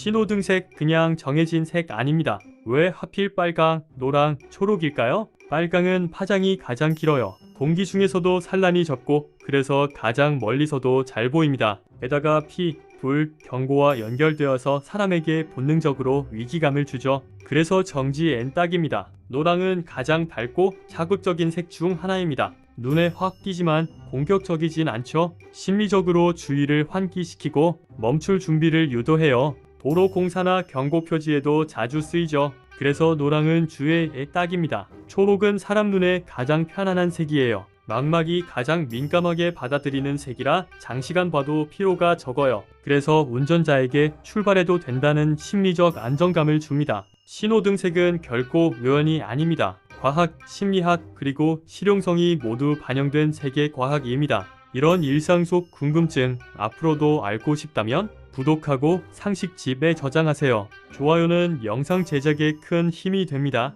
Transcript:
신호등색 그냥 정해진 색 아닙니다. 왜 하필 빨강, 노랑, 초록일까요? 빨강은 파장이 가장 길어요. 공기 중에서도 산란이 적고 그래서 가장 멀리서도 잘 보입니다. 게다가 피, 불, 경고와 연결되어서 사람에게 본능적으로 위기감을 주죠. 그래서 정지 N 딱입니다. 노랑은 가장 밝고 자극적인 색 중 하나입니다. 눈에 확 띄지만 공격적이진 않죠. 심리적으로 주의를 환기시키고 멈출 준비를 유도해요. 도로 공사나 경고 표지에도 자주 쓰이죠. 그래서 노랑은 주의 딱입니다. 초록은 사람 눈에 가장 편안한 색이에요. 망막이 가장 민감하게 받아들이는 색이라 장시간 봐도 피로가 적어요. 그래서 운전자에게 출발해도 된다는 심리적 안정감을 줍니다. 신호등색은 결코 우연이 아닙니다. 과학, 심리학, 그리고 실용성이 모두 반영된 세계 과학입니다. 이런 일상 속 궁금증 앞으로도 알고 싶다면 구독하고 상식 집에 저장하세요. 좋아요는 영상 제작에 큰 힘이 됩니다.